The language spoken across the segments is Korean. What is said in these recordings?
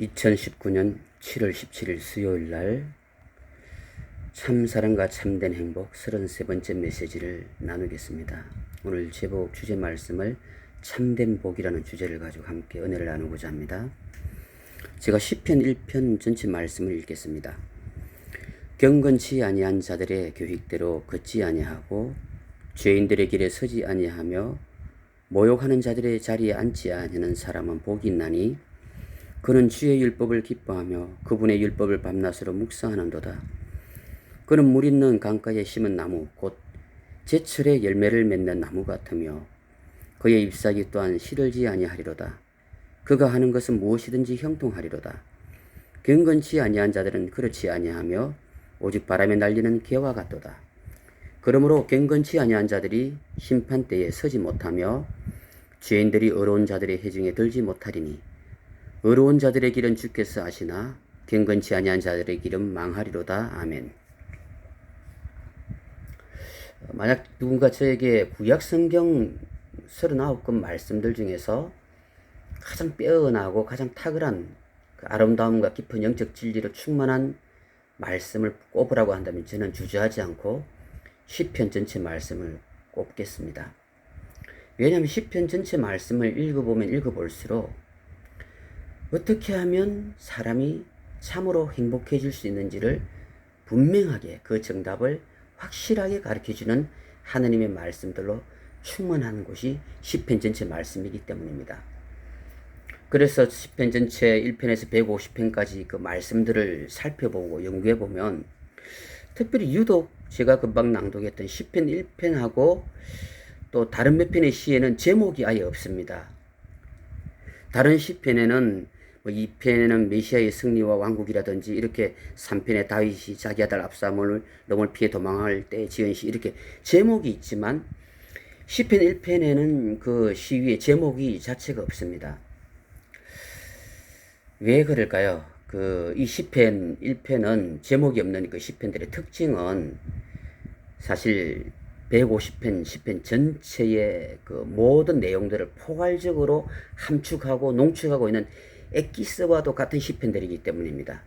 2019년 7월 17일 수요일 날 참사랑과 참된 행복 33번째 메시지를 나누겠습니다. 오늘 제목 주제 말씀을 참된 복이라는 주제를 가지고 함께 은혜를 나누고자 합니다. 제가 10편 1편 전체 말씀을 읽겠습니다. 경건치 아니한 자들의 교익대로 걷지 아니하고 죄인들의 길에 서지 아니하며 모욕하는 자들의 자리에 앉지 아니하는 사람은 복이 있나니 그는 주의 율법을 기뻐하며 그분의 율법을 밤낮으로 묵상하는도다. 그는 물 있는 강가에 심은 나무 곧 제철에 열매를 맺는 나무 같으며 그의 잎사귀 또한 시들지 아니하리로다. 그가 하는 것은 무엇이든지 형통하리로다. 경건치 아니한 자들은 그렇지 아니하며 오직 바람에 날리는 개와 같도다. 그러므로 경건치 아니한 자들이 심판 때에 서지 못하며 죄인들이 어려운 자들의 해중에 들지 못하리니 의로운 자들의 길은 주께서 아시나 경건치 아니한 자들의 길은 망하리로다. 아멘. 어, 만약 누군가 저에게 구약 성경 39권 말씀들 중에서 가장 빼어나고 가장 탁월한 그 아름다움과 깊은 영적 진리로 충만한 말씀을 꼽으라고 한다면 저는 주저하지 않고 시편 전체 말씀을 꼽겠습니다. 왜냐하면 시편 전체 말씀을 읽어보면 읽어볼수록 어떻게 하면 사람이 참으로 행복해질 수 있는지를 분명하게 그 정답을 확실하게 가르쳐주는 하나님의 말씀들로 충만한 곳이 시편 전체 말씀이기 때문입니다. 그래서 시편 전체 1편에서 150편까지 그 말씀들을 살펴보고 연구해 보면 특별히 유독 제가 금방 낭독했던 시편 1편하고 또 다른 몇 편의 시에는 제목이 아예 없습니다. 다른 시편에는 뭐 2편에는 메시아의 승리와 왕국이라든지 이렇게 3편에 다윗이 자기 아들 압사몬을 놈을 피해 도망할 때 지은 시 이렇게 제목이 있지만 시편 1편에는 그 시위의 제목이 자체가 없습니다. 왜 그럴까요? 그이 시편 1편은 제목이 없는 그 시편들의 특징은 사실 150편 10편 전체의 그 모든 내용들을 포괄적으로 함축하고 농축하고 있는 엑기스와도 같은 시편들이기 때문입니다.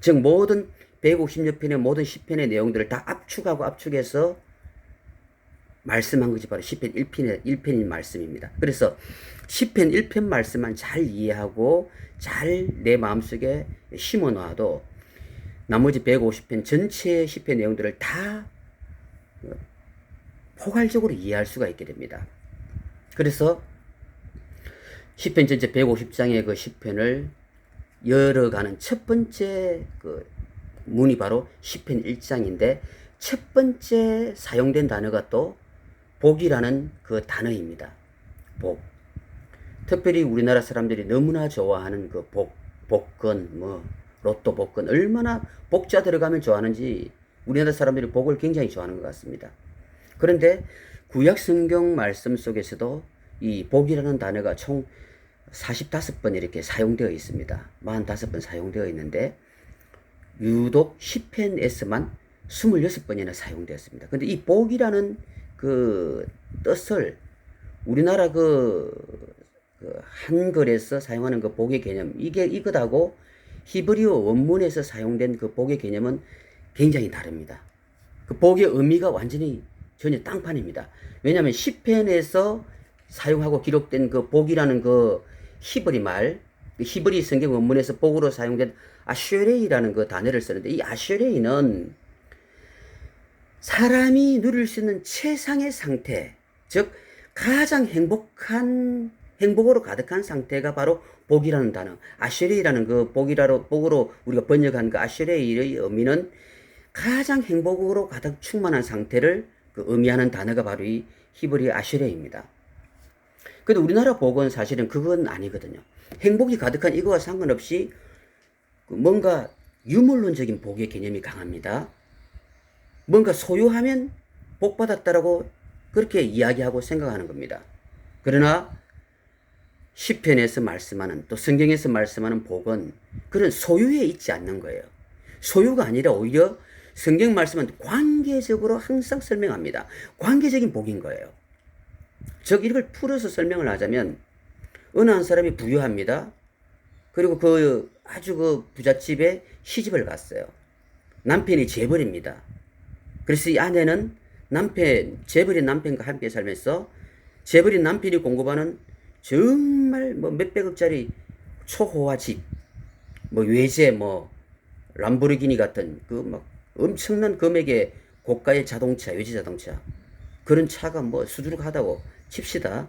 즉 모든 150여 편의 모든 시편의 내용들을 다 압축하고 압축해서 말씀한 것이 바로 시편 1편의 1편인 말씀입니다. 그래서 시편 1편 말씀만 잘 이해하고 잘 내 마음속에 심어 놔도 나머지 150편 전체의 시편 내용들을 다 포괄적으로 이해할 수가 있게 됩니다. 그래서 시편 전체 150장의 그 시편을 열어가는 첫 번째 그 문이 바로 시편 1장인데 첫 번째 사용된 단어가 또 복이라는 그 단어입니다. 복. 특별히 우리나라 사람들이 너무나 좋아하는 그 복, 복권, 뭐 로또 복권 얼마나 복자 들어가면 좋아하는지 우리나라 사람들이 복을 굉장히 좋아하는 것 같습니다. 그런데 구약 성경 말씀 속에서도 이 복이라는 단어가 총 45번 이렇게 사용되어 있습니다. 45번 사용되어 있는데 유독 10편에서만 26번이나 사용되었습니다. 근데 이 복이라는 그 뜻을 우리나라 그, 그 한글에서 사용하는 그 복의 개념 이게 이것하고 히브리어 원문에서 사용된 그 복의 개념은 굉장히 다릅니다. 그 복의 의미가 완전히 전혀 땅판입니다. 왜냐하면 시편에서 사용하고 기록된 그 복이라는 그 히브리 말, 그 히브리 성경 원문에서 복으로 사용된 아쉐레이라는 그 단어를 쓰는데 이 아쉐레이는 사람이 누릴 수 있는 최상의 상태, 즉 가장 행복한 행복으로 가득한 상태가 바로 복이라는 단어. 아쉐레이라는 그 복이라로 복으로 우리가 번역한 그 아쉐레이의 의미는 가장 행복으로 가득 충만한 상태를 그 의미하는 단어가 바로 이 히브리 아쉐레입니다. 근데 우리나라 복은 사실은 그건 아니거든요. 행복이 가득한 이거와 상관없이 그 뭔가 유물론적인 복의 개념이 강합니다. 뭔가 소유하면 복 받았다라고 그렇게 이야기하고 생각하는 겁니다. 그러나 시편에서 말씀하는 또 성경에서 말씀하는 복은 그런 소유에 있지 않는 거예요. 소유가 아니라 오히려 성경 말씀은 관계적으로 항상 설명합니다. 관계적인 복인 거예요. 즉 이걸 풀어서 설명을 하자면 어느 한 사람이 부유합니다. 그리고 그 아주 그 부잣집에 시집을 갔어요. 남편이 재벌입니다. 그래서 이 아내는 남편, 재벌인 남편과 함께 살면서 재벌인 남편이 공급하는 정말 뭐 몇백억짜리 초호화 집, 뭐 외제 뭐 람보르기니 같은 그 막 엄청난 금액의 고가의 자동차, 외제 자동차 그런 차가 뭐 수두룩하다고 칩시다.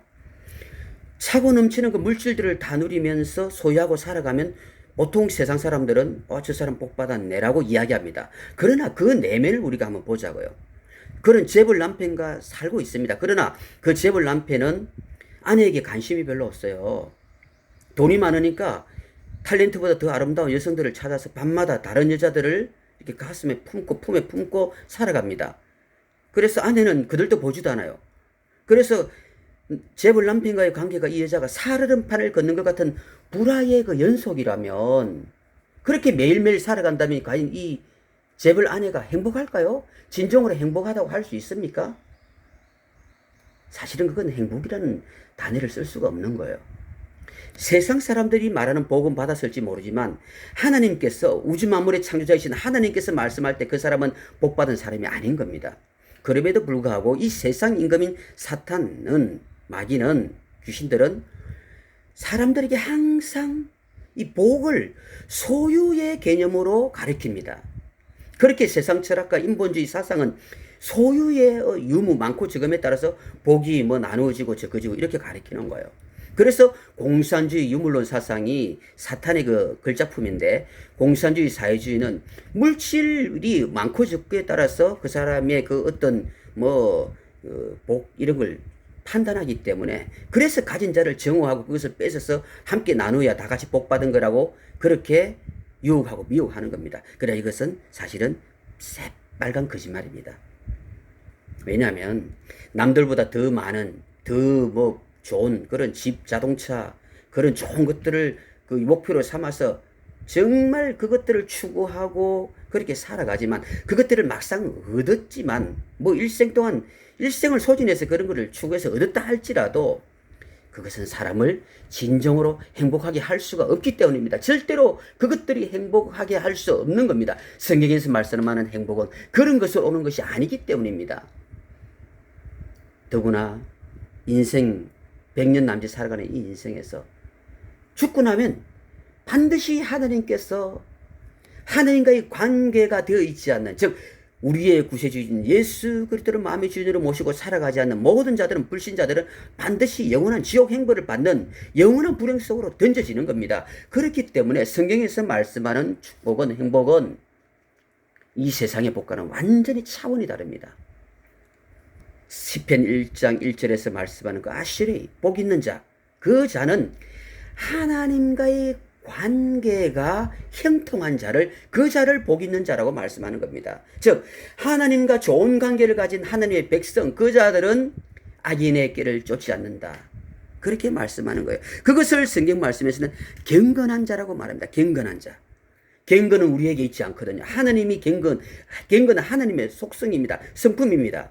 차고 넘치는 그 물질들을 다 누리면서 소유하고 살아가면 보통 세상 사람들은 어, 저 사람 복 받았네라고 이야기합니다. 그러나 그 내면을 우리가 한번 보자고요. 그런 재벌 남편과 살고 있습니다. 그러나 그 재벌 남편은 아내에게 관심이 별로 없어요. 돈이 많으니까 탤런트보다 더 아름다운 여성들을 찾아서 밤마다 다른 여자들을 이렇게 가슴에 품고 품에 품고 살아갑니다. 그래서 아내는 그들도 보지도 않아요. 그래서 재벌 남편과의 관계가 이 여자가 살얼음판을 걷는 것 같은 불화의 그 연속이라면 그렇게 매일매일 살아간다면 과연 이 재벌 아내가 행복할까요? 진정으로 행복하다고 할 수 있습니까? 사실은 그건 행복이라는 단어를 쓸 수가 없는 거예요. 세상 사람들이 말하는 복음 받았을지 모르지만 하나님께서 우주 만물의 창조자이신 하나님께서 말씀할 때 그 사람은 복 받은 사람이 아닌 겁니다. 그럼에도 불구하고 이 세상 임금인 사탄은 마귀는 귀신들은 사람들에게 항상 이 복을 소유의 개념으로 가리킵니다. 그렇게 세상 철학과 인본주의 사상은 소유의 어, 유무 많고 적음에 따라서 복이 뭐 나누어지고 적어지고 이렇게 가리키는 거예요. 그래서 공산주의 유물론 사상이 사탄의 그 글작품인데 공산주의 사회주의는 물질이 많고 적고에 따라서 그 사람의 그 어떤 뭐복 어, 이런 걸 판단하기 때문에 그래서 가진 자를 정오하고 그것을 뺏어서 함께 나누어야 다 같이 복 받은 거라고 그렇게 유혹하고 미혹하는 겁니다. 그래 이것은 사실은 새빨간 거짓말입니다. 왜냐하면 남들보다 더 많은 더 뭐 좋은 그런 집, 자동차 그런 좋은 것들을 그 목표로 삼아서 정말 그것들을 추구하고 그렇게 살아가지만 그것들을 막상 얻었지만 뭐 일생 동안 일생을 소진해서 그런 것을 추구해서 얻었다 할지라도 그것은 사람을 진정으로 행복하게 할 수가 없기 때문입니다. 절대로 그것들이 행복하게 할 수 없는 겁니다. 성경에서 말씀하는 행복은 그런 것으로 오는 것이 아니기 때문입니다. 더구나 인생 100년 남짓 살아가는 이 인생에서 죽고 나면 반드시 하나님께서 하나님과의 관계가 되어 있지 않는 즉 우리의 구세주인 예수 그리스도를 마음의 주인으로 모시고 살아가지 않는 모든 자들은 불신자들은 반드시 영원한 지옥 행보를 받는 영원한 불행 속으로 던져지는 겁니다. 그렇기 때문에 성경에서 말씀하는 축복은 행복은 이 세상의 복과는 완전히 차원이 다릅니다. 시편 1장 1절에서 말씀하는 그 아시리 복 있는 자 그 자는 하나님과의 관계가 형통한 자를 그 자를 복 있는 자라고 말씀하는 겁니다. 즉 하나님과 좋은 관계를 가진 하나님의 백성 그 자들은 악인의 길을 쫓지 않는다. 그렇게 말씀하는 거예요. 그것을 성경 말씀에서는 경건한 자라고 말합니다. 경건한 자. 경건은 우리에게 있지 않거든요. 하나님이 경건, 경건은 하나님의 속성입니다. 성품입니다.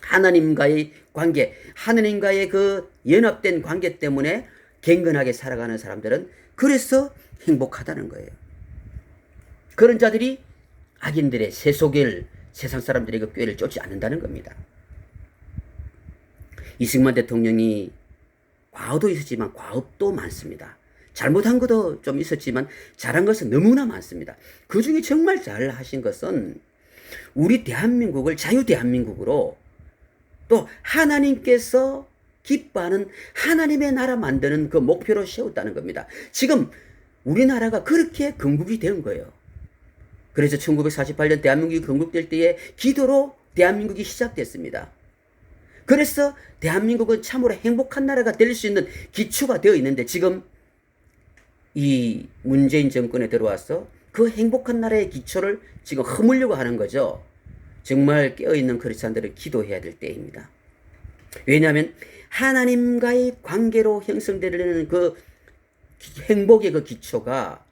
하나님과의 관계, 하나님과의 그 연합된 관계 때문에 경건하게 살아가는 사람들은 그래서 행복하다는 거예요. 그런 자들이 악인들의 세속을 세상 사람들의 그 꾀를 쫓지 않는다는 겁니다. 이승만 대통령이 과오도 있었지만 과업도 많습니다. 잘못한 것도 좀 있었지만 잘한 것은 너무나 많습니다. 그 중에 정말 잘 하신 것은 우리 대한민국을 자유 대한민국으로 또 하나님께서 기뻐하는 하나님의 나라 만드는 그 목표로 세웠다는 겁니다. 지금 우리나라가 그렇게 건국이 된 거예요. 그래서 1948년 대한민국이 건국될 때에 기도로 대한민국이 시작됐습니다. 그래서 대한민국은 참으로 행복한 나라가 될 수 있는 기초가 되어 있는데 지금 이 문재인 정권에 들어와서 그 행복한 나라의 기초를 지금 허물려고 하는 거죠. 정말 깨어있는 크리스찬들은 기도해야 될 때입니다. 왜냐하면 하나님과의 관계로 형성되는 그 행복의 그 기초가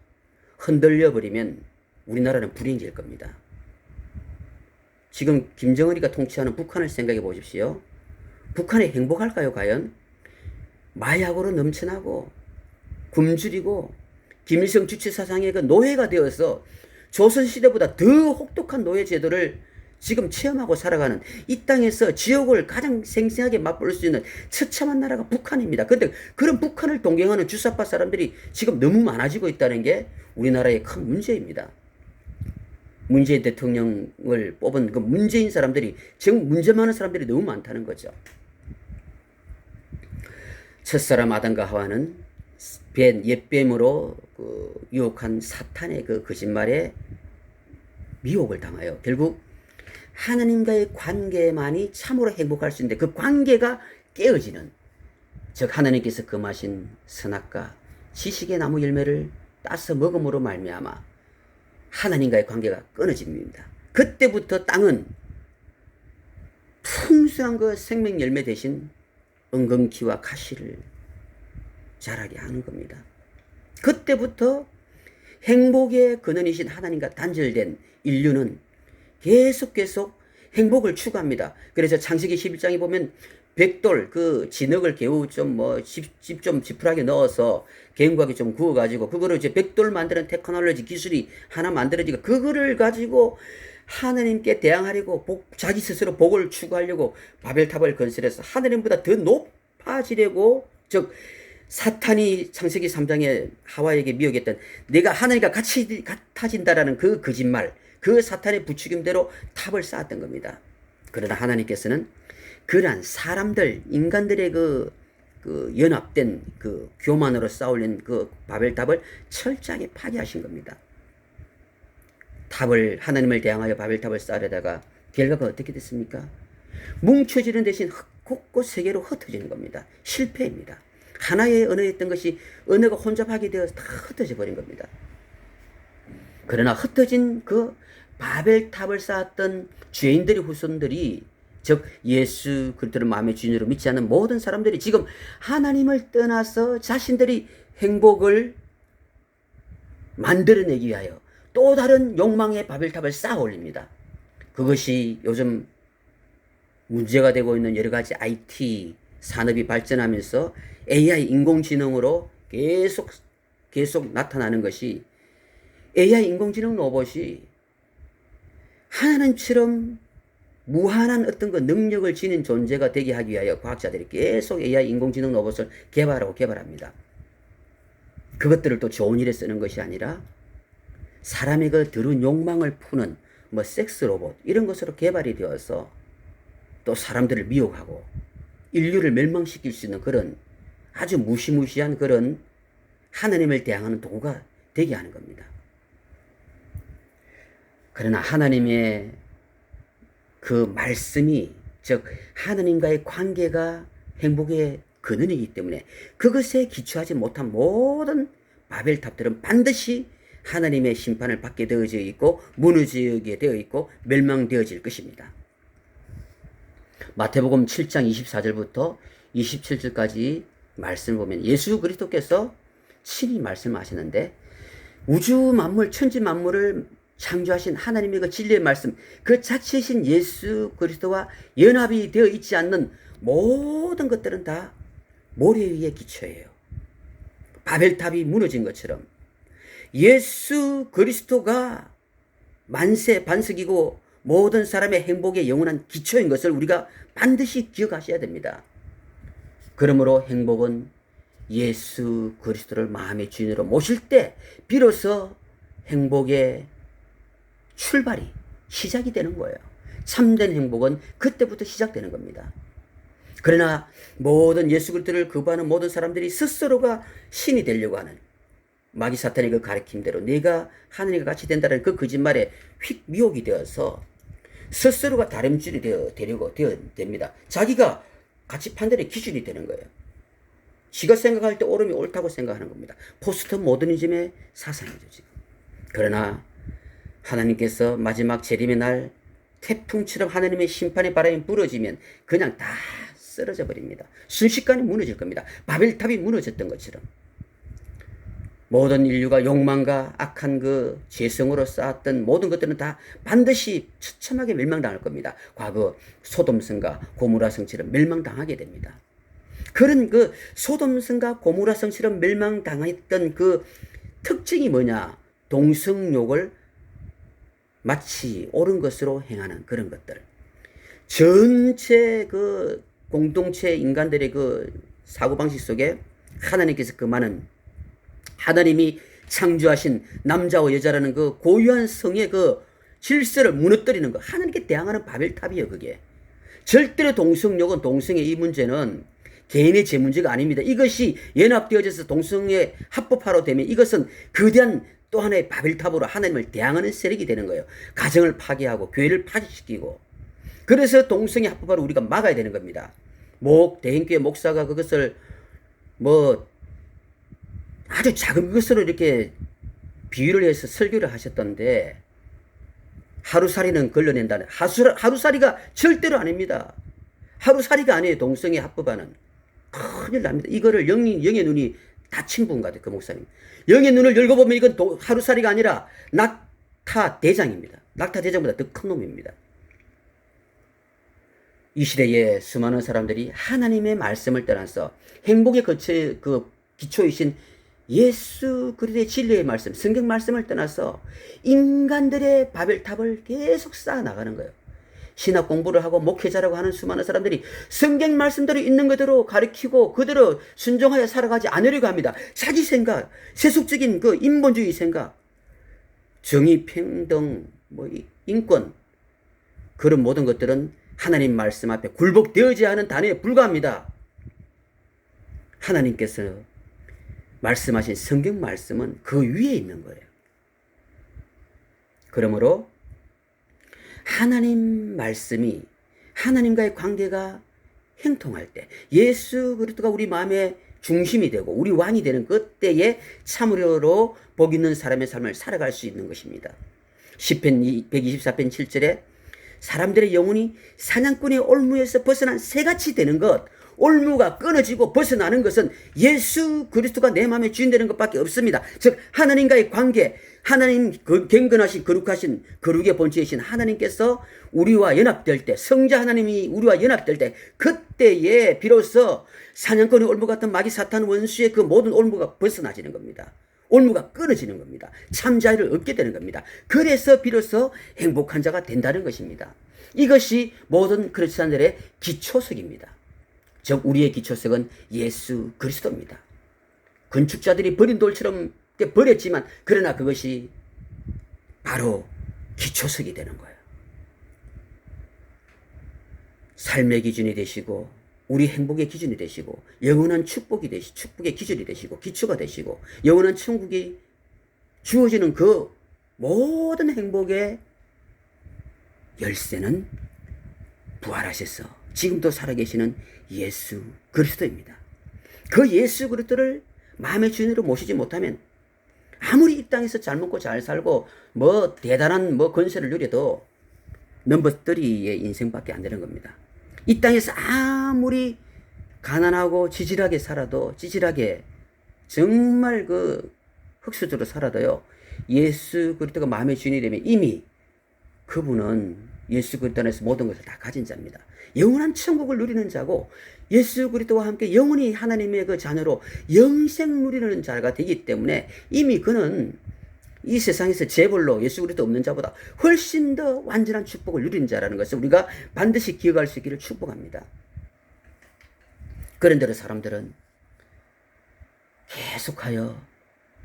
흔들려 버리면 우리나라는 불행해질 겁니다. 지금 김정은이가 통치하는 북한을 생각해 보십시오. 북한이 행복할까요, 과연? 마약으로 넘쳐나고 굶주리고 김일성 주체 사상의 그 노예가 되어서 조선시대보다 더 혹독한 노예 제도를 지금 체험하고 살아가는 이 땅에서 지옥을 가장 생생하게 맛볼 수 있는 처참한 나라가 북한입니다. 근데 그런 북한을 동경하는 주사파 사람들이 지금 너무 많아지고 있다는 게 우리나라의 큰 문제입니다. 문재인 대통령을 뽑은 그 문재인 사람들이 지금 문제 많은 사람들이 너무 많다는 거죠. 첫사람 아담과 하와는 뱀, 옛뱀으로 그 유혹한 사탄의 그 거짓말에 미혹을 당하여 결국 하나님과의 관계만이 참으로 행복할 수 있는데 그 관계가 깨어지는 즉 하나님께서 금하신 선악과 지식의 나무 열매를 따서 먹음으로 말미암아 하나님과의 관계가 끊어집니다. 그때부터 땅은 풍성한 그 생명 열매 대신 은근키와 가시를 자라게 하는 겁니다. 그때부터 행복의 근원이신 하나님과 단절된 인류는 계속 계속 행복을 추구합니다. 그래서 창세기 11장에 보면 백돌 그 진흙을 개우 좀뭐집좀 지푸라기 넣어서 개인과하게 좀 구워 가지고 그거를 이제 백돌 만드는 테크놀로지 기술이 하나 만들어지고 그거를 가지고 하나님께 대항하려고 복, 자기 스스로 복을 추구하려고 바벨탑을 건설해서 하나님보다 더 높아지려고 즉 사탄이 창세기 3장에 하와에게 미혹했던 내가 하나님과 같이 같아진다라는 그 거짓말 그 사탄의 부추김대로 탑을 쌓았던 겁니다. 그러나 하나님께서는 그러한 사람들 인간들의 그, 그 연합된 그 교만으로 쌓아올린 그 바벨탑을 철저하게 파괴하신 겁니다. 탑을 하나님을 대항하여 바벨탑을 쌓으려다가 결과가 어떻게 됐습니까? 뭉쳐지는 대신 곳곳 세계로 흩어지는 겁니다. 실패입니다. 하나의 언어였던 것이 언어가 혼잡하게 되어서 다 흩어져 버린 겁니다. 그러나 흩어진 그 바벨탑을 쌓았던 죄인들의 후손들이 즉 예수 그리스도를 마음의 주인으로 믿지 않는 모든 사람들이 지금 하나님을 떠나서 자신들이 행복을 만들어내기 위하여 또 다른 욕망의 바벨탑을 쌓아 올립니다. 그것이 요즘 문제가 되고 있는 여러 가지 IT 산업이 발전하면서 AI 인공지능으로 계속 계속 나타나는 것이 AI 인공지능 로봇이 하나님처럼 무한한 어떤 그 능력을 지닌 존재가 되게 하기 위하여 과학자들이 계속 AI 인공지능 로봇을 개발하고 개발합니다. 그것들을 또 좋은 일에 쓰는 것이 아니라 사람의 그 들은 욕망을 푸는 뭐 섹스 로봇 이런 것으로 개발이 되어서 또 사람들을 미혹하고 인류를 멸망시킬 수 있는 그런 아주 무시무시한 그런 하나님을 대항하는 도구가 되게 하는 겁니다. 그러나 하나님의 그 말씀이 즉 하나님과의 관계가 행복의 근원이기 때문에 그것에 기초하지 못한 모든 바벨탑들은 반드시 하나님의 심판을 받게 되어져 있고 무너지게 되어 있고 멸망되어질 것입니다. 마태복음 7장 24절부터 27절까지 말씀을 보면 예수 그리스도께서 친히 말씀하시는데 우주 만물 천지 만물을 창조하신 하나님의 그 진리의 말씀 그 자체이신 예수 그리스도와 연합이 되어 있지 않는 모든 것들은 다 모래 위에 기초예요. 바벨탑이 무너진 것처럼 예수 그리스도가 만세 반석이고 모든 사람의 행복의 영원한 기초인 것을 우리가 반드시 기억하셔야 됩니다. 그러므로 행복은 예수 그리스도를 마음의 주인으로 모실 때 비로소 행복의 출발이 시작이 되는 거예요. 참된 행복은 그때부터 시작되는 겁니다. 그러나 모든 예수 그리스도를 거부하는 모든 사람들이 스스로가 신이 되려고 하는 마귀 사탄의 그 가르침대로 내가 하나님과 같이 된다는 그 거짓말에 휙 미혹이 되어서 스스로가 다름질이 되어 되려고 되어 됩니다. 자기가 가치 판단의 기준이 되는 거예요. 지가 생각할 때 옳음이 옳다고 생각하는 겁니다. 포스트 모더니즘의 사상이죠, 지금. 그러나 하나님께서 마지막 재림의 날 태풍처럼 하나님의 심판의 바람이 불어지면 그냥 다 쓰러져 버립니다. 순식간에 무너질 겁니다. 바벨탑이 무너졌던 것처럼. 모든 인류가 욕망과 악한 그 죄성으로 쌓았던 모든 것들은 다 반드시 처참하게 멸망당할 겁니다. 과거 소돔성과 고무라성처럼 멸망당하게 됩니다. 그런 그 소돔성과 고무라성처럼 멸망당했던 그 특징이 뭐냐? 동성욕을 마치 옳은 것으로 행하는 그런 것들. 전체 그 공동체 인간들의 그 사고방식 속에 하나님께서 그 많은 하나님이 창조하신 남자와 여자라는 그 고유한 성의 그 질서를 무너뜨리는 거. 하나님께 대항하는 바벨탑이에요, 그게. 절대로 동성욕은 동성의 이 문제는 개인의 제 문제가 아닙니다. 이것이 연합되어져서 동성애 합법화로 되면 이것은 거대한 또 하나의 바벨탑으로 하나님을 대항하는 세력이 되는 거예요. 가정을 파괴하고 교회를 파괴시키고 그래서 동성애 합법화를 우리가 막아야 되는 겁니다. 목 대행교회 목사가 그것을 뭐 아주 작은 것으로 이렇게 비유를 해서 설교를 하셨던데 하루살이는 걸러낸다는 하루, 하루살이가 절대로 아닙니다. 하루살이가 아니에요. 동성애 합법화는 큰일 납니다. 이거를 영의, 영의 눈이 다친 분 같아요. 그 목사님. 영의 눈을 열고 보면 이건 도, 하루살이가 아니라 낙타 대장입니다. 낙타 대장보다 더 큰 놈입니다. 이 시대에 수많은 사람들이 하나님의 말씀을 떠나서 행복의 거처 그 기초이신 예수 그리스도의 진리의 말씀, 성경 말씀을 떠나서 인간들의 바벨탑을 계속 쌓아 나가는 거예요. 신학 공부를 하고 목회자라고 하는 수많은 사람들이 성경 말씀대로 있는 그대로 가르치고 그대로 순종하여 살아가지 않으려고 합니다. 자기 생각, 세속적인 그 인본주의 생각, 정의, 평등, 뭐 인권 그런 모든 것들은 하나님 말씀 앞에 굴복되어지 않은 단어에 불과합니다. 하나님께서 말씀하신 성경 말씀은 그 위에 있는 거예요. 그러므로 하나님 말씀이 하나님과의 관계가 행통할 때 예수 그리스도가 우리 마음의 중심이 되고 우리 왕이 되는 그때에 참으로 복 있는 사람의 삶을 살아갈 수 있는 것입니다. 10편 124편 7절에 사람들의 영혼이 사냥꾼의 올무에서 벗어난 새같이 되는 것 올무가 끊어지고 벗어나는 것은 예수 그리스도가 내 마음에 주인 되는 것밖에 없습니다. 즉 하나님과의 관계, 하나님 그 경건하신 거룩하신 거룩의 본체이신 하나님께서 우리와 연합될 때 성자 하나님이 우리와 연합될 때 그때에 비로소 사냥꾼의 올무 같은 마귀 사탄 원수의 그 모든 올무가 벗어나지는 겁니다. 올무가 끊어지는 겁니다. 참 자유를 얻게 되는 겁니다. 그래서 비로소 행복한 자가 된다는 것입니다. 이것이 모든 크리스찬들의 기초석입니다. 즉 우리의 기초석은 예수 그리스도입니다. 건축자들이 버린 돌처럼 버렸지만 그러나 그것이 바로 기초석이 되는 거예요. 삶의 기준이 되시고 우리 행복의 기준이 되시고 영원한 축복이 되시 축복의 기준이 되시고 기초가 되시고 영원한 천국이 주어지는 그 모든 행복의 열쇠는 부활하셔서 지금도 살아계시는 예수 그리스도입니다. 그 예수 그리스도를 마음의 주인으로 모시지 못하면 아무리 이 땅에서 잘 먹고 잘 살고 뭐 대단한 뭐 건설을 누려도 넘버뜨리의 인생밖에 안 되는 겁니다. 이 땅에서 아무리 가난하고 지질하게 살아도 지질하게 정말 그 흑수저로 살아도요. 예수 그리스도가 마음의 주인이 되면 이미 그분은 예수 그리스도 안에서 모든 것을 다 가진 자입니다. 영원한 천국을 누리는 자고 예수 그리스도와 함께 영원히 하나님의 그 자녀로 영생 누리는 자가 되기 때문에 이미 그는 이 세상에서 재벌로 예수 그리스도 없는 자보다 훨씬 더 완전한 축복을 누리는 자라는 것을 우리가 반드시 기억할 수 있기를 축복합니다. 그런데도 사람들은 계속하여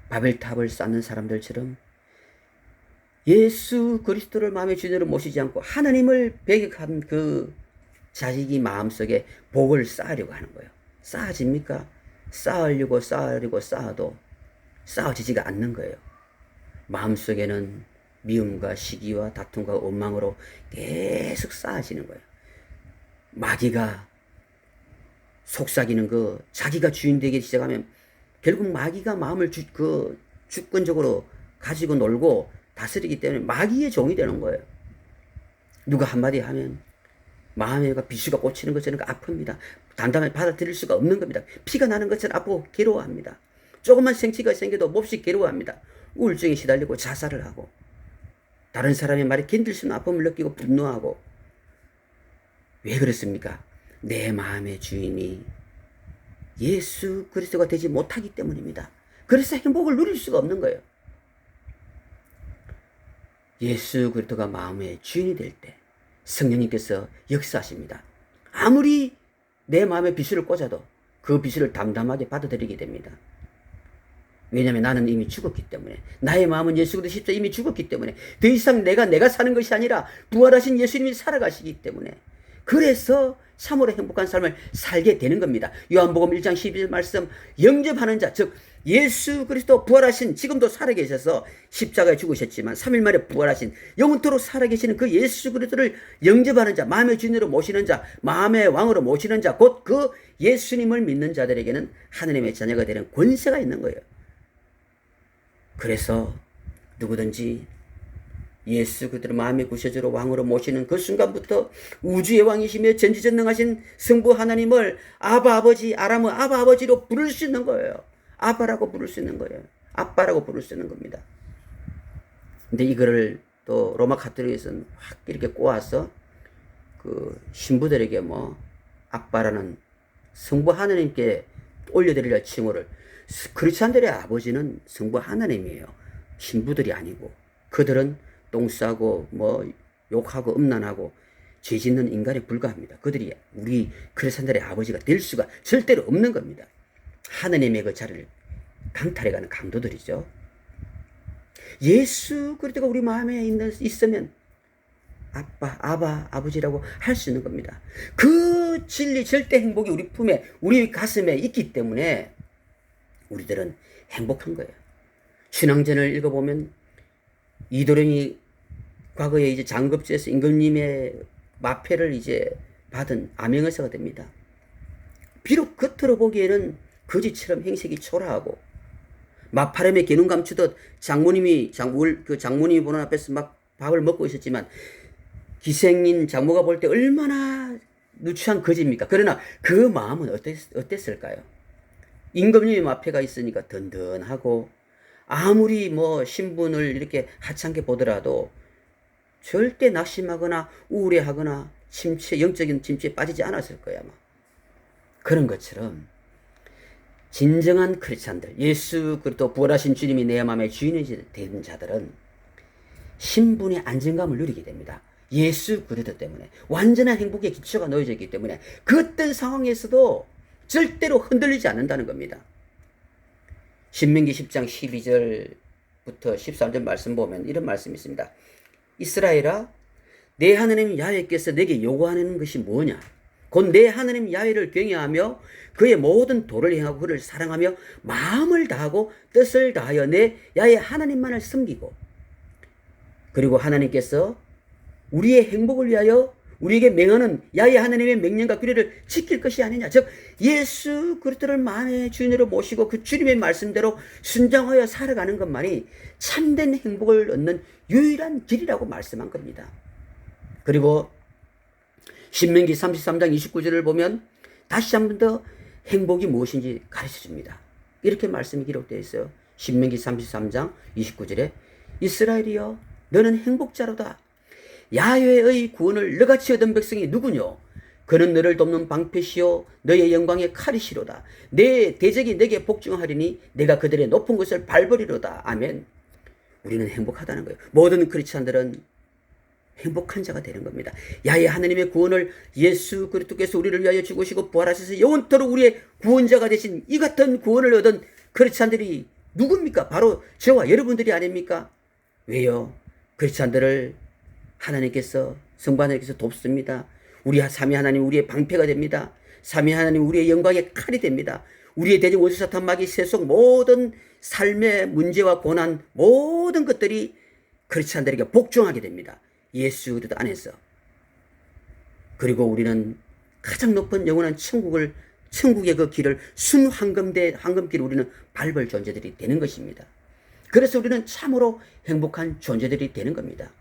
바벨탑을 쌓는 사람들처럼 예수 그리스도를 마음의 주인으로 모시지 않고 하나님을 배격한 그 자식이 마음속에 복을 쌓으려고 하는 거예요. 쌓아집니까? 쌓으려고 쌓으려고 쌓아도 쌓아지지가 않는 거예요. 마음속에는 미움과 시기와 다툼과 원망으로 계속 쌓아지는 거예요. 마귀가 속삭이는 그 자기가 주인 되기 시작하면 결국 마귀가 마음을 주, 그 주권적으로 가지고 놀고 다스리기 때문에 마귀의 종이 되는 거예요. 누가 한마디 하면 마음에가 비수가 꽂히는 것처럼 아픕니다. 단단하게 받아들일 수가 없는 겁니다. 피가 나는 것처럼 아프고 괴로워합니다. 조금만 생치가 생겨도 몹시 괴로워합니다. 우울증에 시달리고 자살을 하고 다른 사람의 말에 견딜 수 없는 아픔을 느끼고 분노하고 왜 그렇습니까? 내 마음의 주인이 예수 그리스도가 되지 못하기 때문입니다. 그래서 행복을 누릴 수가 없는 거예요. 예수 그리스도가 마음의 주인이 될 때 성령님께서 역사하십니다. 아무리 내 마음에 비수를 꽂아도 그 비수를 담담하게 받아들이게 됩니다. 왜냐하면 나는 이미 죽었기 때문에 나의 마음은 예수 그리스도 십자 이미 죽었기 때문에 더 이상 내가 내가 사는 것이 아니라 부활하신 예수님이 살아가시기 때문에 그래서 참으로 행복한 삶을 살게 되는 겁니다. 요한복음 1장 12절 말씀 영접하는 자, 즉 예수 그리스도 부활하신 지금도 살아계셔서 십자가에 죽으셨지만 3일 만에 부활하신 영원토록 살아계시는 그 예수 그리스도를 영접하는 자, 마음의 주인으로 모시는 자, 마음의 왕으로 모시는 자, 곧 그 예수님을 믿는 자들에게는 하느님의 자녀가 되는 권세가 있는 거예요. 그래서 누구든지 예수 그들의 마음의 구세주로 왕으로 모시는 그 순간부터 우주의 왕이시며 전지전능하신 성부 하나님을 아바 아버지 아람의 아바 아버지로 부를 수 있는 거예요. 아바라고 부를 수 있는 거예요. 아빠라고 부를 수 있는 겁니다. 근데 이거를 또 로마 카톨릭에서는 확 이렇게 꼬아서 그 신부들에게 뭐 아빠라는 성부 하나님께 올려드리려 칭호를 크리스찬들의 아버지는 성부 하나님이에요. 신부들이 아니고 그들은 똥 싸고 뭐 욕하고 음란하고 죄 짓는 인간에 불과합니다. 그들이 우리 크리스찬들의 아버지가 될 수가 절대로 없는 겁니다. 하느님의 그 자리를 강탈해가는 강도들이죠. 예수 그리스도가 우리 마음에 있는, 있으면 아빠, 아바, 아버지라고 할 수 있는 겁니다. 그 진리, 절대 행복이 우리 품에, 우리 가슴에 있기 때문에 우리들은 행복한 거예요. 신앙전을 읽어보면 이도령이 과거에 이제 장급제에서 임금님의 마패를 이제 받은 암행의사가 됩니다. 비록 겉으로 보기에는 거지처럼 행색이 초라하고 마파름에 기눈 감추듯 장모님이 장물 그 장모님이 보는 앞에서 막 밥을 먹고 있었지만 기생인 장모가 볼 때 얼마나 누추한 거지입니까? 그러나 그 마음은 어땠, 어땠을까요? 임금님의 마패가 있으니까 든든하고 아무리 뭐 신분을 이렇게 하찮게 보더라도 절대 낙심하거나 우울해하거나 침체 영적인 침체에 빠지지 않았을 거야 아마 그런 것처럼 진정한 크리스찬들 예수 그리스도 부활하신 주님이 내 마음의 주인이 된 자들은 신분의 안정감을 누리게 됩니다. 예수 그리스도 때문에 완전한 행복의 기초가 놓여져 있기 때문에 그 어떤 상황에서도 절대로 흔들리지 않는다는 겁니다. 신명기 10장 12절부터 13절 말씀 보면 이런 말씀이 있습니다. 이스라엘아 내 하나님 야훼께서 내게 요구하는 것이 뭐냐? 곧 내 하나님 야훼를 경외하며 그의 모든 도를 행하고 그를 사랑하며 마음을 다하고 뜻을 다하여 내 야훼 하나님만을 섬기고 그리고 하나님께서 우리의 행복을 위하여 우리에게 명하는 야훼 하나님의 명령과 규례를 지킬 것이 아니냐. 즉 예수 그리스도를 마음의 주인으로 모시고 그 주님의 말씀대로 순종하여 살아가는 것만이 참된 행복을 얻는 유일한 길이라고 말씀한 겁니다. 그리고 신명기 33장 29절을 보면 다시 한 번 더 행복이 무엇인지 가르쳐 줍니다. 이렇게 말씀이 기록되어 있어요. 신명기 33장 29절에 이스라엘이여 너는 행복자로다. 야훼의 구원을 너같이 얻은 백성이 누구뇨? 그는 너를 돕는 방패시요 너의 영광의 칼이시로다. 내 대적이 내게 복종하리니 내가 그들의 높은 곳을 밟으리로다. 아멘. 우리는 행복하다는 거예요. 모든 크리스찬들은 행복한 자가 되는 겁니다. 야훼 하나님의 구원을 예수 그리스도께서 우리를 위하여 죽으시고 부활하셔서 영원토록 우리의 구원자가 되신 이 같은 구원을 얻은 크리스찬들이 누굽니까? 바로 저와 여러분들이 아닙니까? 왜요? 크리스찬들을 하나님께서 성부 하나님께서 돕습니다. 우리 삼위 하나님 우리의 방패가 됩니다. 삼위 하나님 우리의 영광의 칼이 됩니다. 우리의 대적 원수 사탄 마귀 세속 모든 삶의 문제와 고난 모든 것들이 크리스찬들에게 복종하게 됩니다. 예수 그리스도 안에서. 그리고 우리는 가장 높은 영원한 천국을 천국의 그 길을 순황금대 황금길 우리는 밟을 존재들이 되는 것입니다. 그래서 우리는 참으로 행복한 존재들이 되는 겁니다.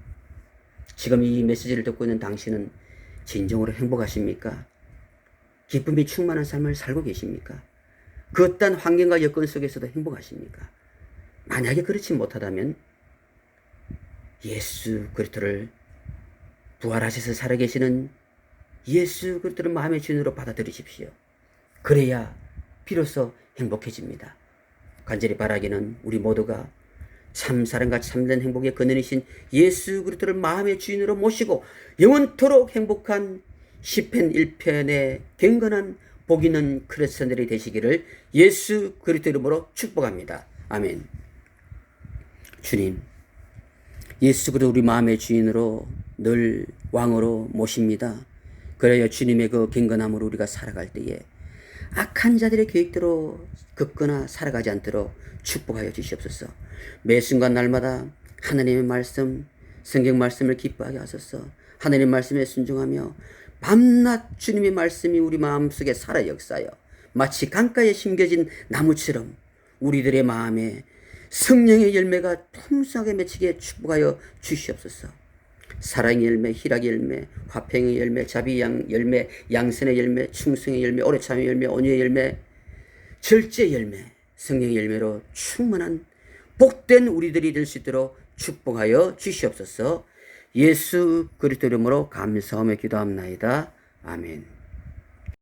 지금 이 메시지를 듣고 있는 당신은 진정으로 행복하십니까? 기쁨이 충만한 삶을 살고 계십니까? 그 어떤 환경과 여건 속에서도 행복하십니까? 만약에 그렇지 못하다면 예수 그리스도를 부활하셔서 살아계시는 예수 그리스도를 마음의 주인으로 받아들이십시오. 그래야 비로소 행복해집니다. 간절히 바라기는 우리 모두가 참 사랑과 참된 행복의 근원이신 예수 그리스도를 마음의 주인으로 모시고 영원토록 행복한 시편 1편의 경건한 복 있는 크리스천들이 되시기를 예수 그리스도 이름으로 축복합니다. 아멘. 주님, 예수 그리스도 우리 마음의 주인으로 늘 왕으로 모십니다. 그래야 주님의 그 경건함으로 우리가 살아갈 때에 악한 자들의 계획대로 긋거나 살아가지 않도록 축복하여 주시옵소서. 매 순간 날마다 하나님의 말씀, 성경 말씀을 기뻐하게 하소서. 하나님의 말씀에 순종하며 밤낮 주님의 말씀이 우리 마음속에 살아 역사하여 마치 강가에 심겨진 나무처럼 우리들의 마음에 성령의 열매가 풍성하게 맺히게 축복하여 주시옵소서. 사랑의 열매, 희락의 열매, 화평의 열매, 자비 양 열매, 양선의 열매, 충성의 열매, 오래 참의 열매, 온유의 열매, 절제 열매, 성령의 열매로 충만한 복된 우리들이 될 수 있도록 축복하여 주시옵소서. 예수 그리스도 이름으로 감사하며 기도합나이다. 아멘.